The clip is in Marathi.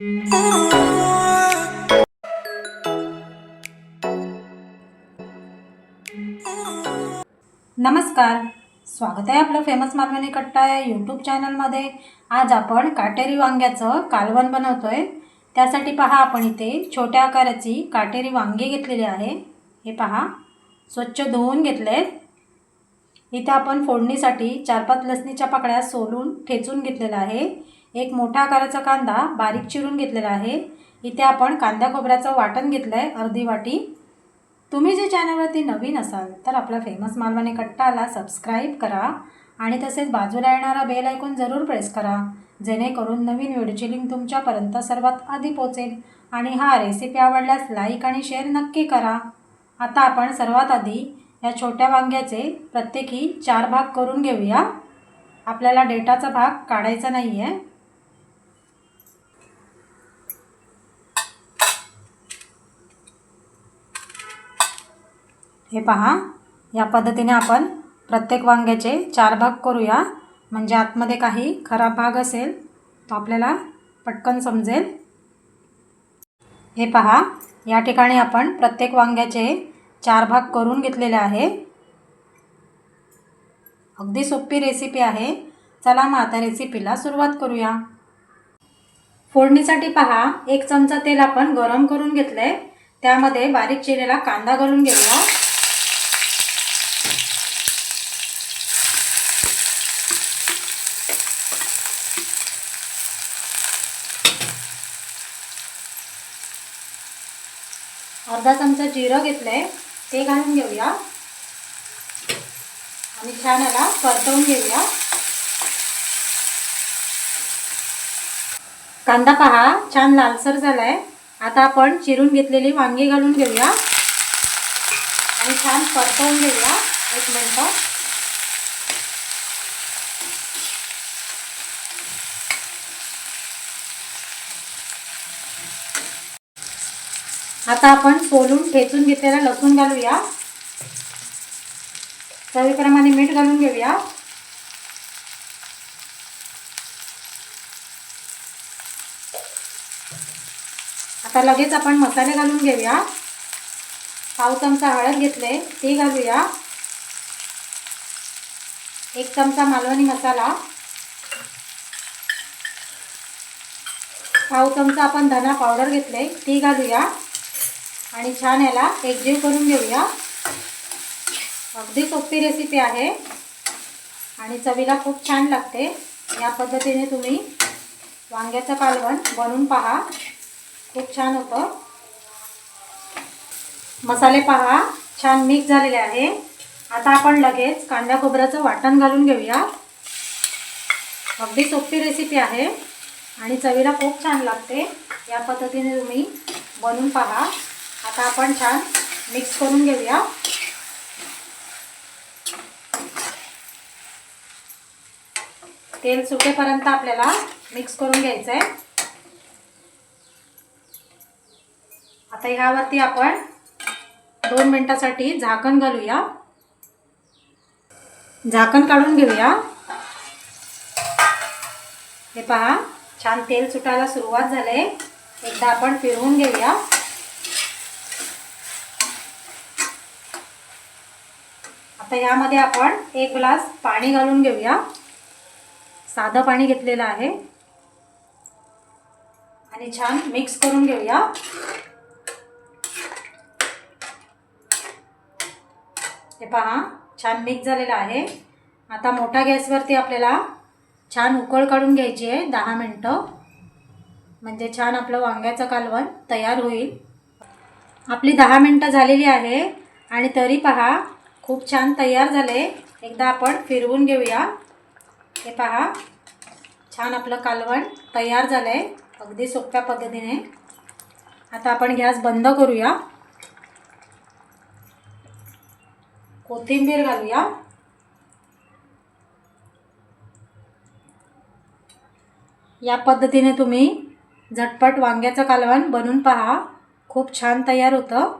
नमस्कार. स्वागत आहे आपलं फेमस मालवणी कट्टा या यूट्यूब चॅनलमध्ये आज आपण काटेरी वांग्याचं कालवण बनवतोय. त्यासाठी पहा आपण इथे छोट्या आकाराची काटेरी वांगी घेतलेली आहे. हे पहा. स्वच्छ धुवून घेतले इथे आपण फोडणीसाठी चार पाच लसणीच्या पाकळ्या सोलून ठेचून घेतलेला आहे. एक मोठ्या आकाराचा कांदा बारीक चिरून घेतलेला आहे. इथे आपण कांदा खोबऱ्याचं वाटण घेतलं आहे अर्धी वाटी. तुम्ही जे चॅनलवरती नवीन असाल तर आपला फेमस मालवाने कट्टाला सबस्क्राईब करा आणि तसेच बाजूला येणारा बेल ऐकून जरूर प्रेस करा. जेणेकरून नवीन व्हिडिओची लिंक तुमच्यापर्यंत सर्वात आधी पोचेल आणि हा रेसिपी आवडल्यास लाईक आणि शेअर नक्की करा. आता आपण सर्वात आधी या छोट्या वांग्याचे प्रत्येकी चार भाग करून घेऊया. आपल्याला डेटाचा भाग काढायचा नाही आहे हे पहा. या पद्धतीने आपण प्रत्येक वांग्याचे चार भाग करूया. म्हणजे आतमध्ये काही खराब भाग असेल तो आपल्याला पटकन समजेल. हे पहा. या ठिकाणी आपण प्रत्येक वांग्याचे चार भाग करून घेतलेले आहे. अगदी सोपी रेसिपी आहे. चला मग आता रेसिपीला सुरुवात करूया. फोडणीसाठी पहा. एक चमचा तेल आपण गरम करून घेतलं आहे त्यामध्ये बारीक चिरेला कांदा घालून घेऊया. अर्धा चमचा जिरं घेतलं आहे ते घालून घेऊया. आणि छान याला परतवून घेऊया. कांदा पहा छान लालसर झाला आहे आता आपण चिरून घेतलेली वांगी घालून घेऊया. आणि छान परतवून घेऊया. एक मिनटं. आता आपण सोलून ठेचून घेतलेला लसूण घालूया. चवीप्रमाणे मीठ घालून घेऊया. आता लगेच आपण मसाले घालून घेऊया. पाव चमचा हळद घेतले ते घालूया. एक चमचा मालवणी मसाला. पाव चमचा आपण धना पावडर घेतले ती घालूया. आणि छान याला एकजीव करून घेऊया. अगदी सोपी रेसिपी आहे. आणि चवीला खूप छान लागते. या पद्धतीने तुम्ही वांग्याचं कालवण बनवून पहा. खूप छान होतं. मसाले पहा. छान मिक्स झालेले आहे. आता आपण लगेच कांदा खोबऱ्याचं वाटण घालून घेऊया. अगदी सोपी रेसिपी आहे. आणि चवीला खूप छान लागते. या पद्धतीने तुम्ही बनवून पहा. आता आपण छान मिक्स करून घेऊया. तेल सुटेपर्यंत आपल्याला मिक्स करून घ्यायचं आहे आता ह्यावरती आपण दोन मिनटासाठी झाकण घालूया. झाकण काढून घेऊया. हे पहा छान तेल सुटायला सुरुवात झाले. एकदा आपण फिरवून घेऊया. आता यामध्ये आपण एक ग्लास पाणी घालून घेऊया. साधं पाणी घेतलेलं आहे. आणि छान मिक्स करून घेऊया. हे पहा छान मिक्स झालेलं आहे. आता मोठ्या गॅसवरती आपल्याला छान उकळ काढून घ्यायची आहे दहा मिनटं. म्हणजे छान आपलं वांग्याचं कालवण तयार होईल. आपली दहा मिनटं झालेली आहे. आणि तरी पहा खूप छान तयार झाले. एकदा आपण फिरवून घेऊया. हे पहा. छान आपलं कालवण तयार झालं आहे अगदी सोप्या पद्धतीने. आता आपण गॅस बंद करूया. कोथिंबीर घालूया. या पद्धतीने तुम्ही झटपट वांग्याचं कालवण बनवून पहा. खूप छान तयार होतं.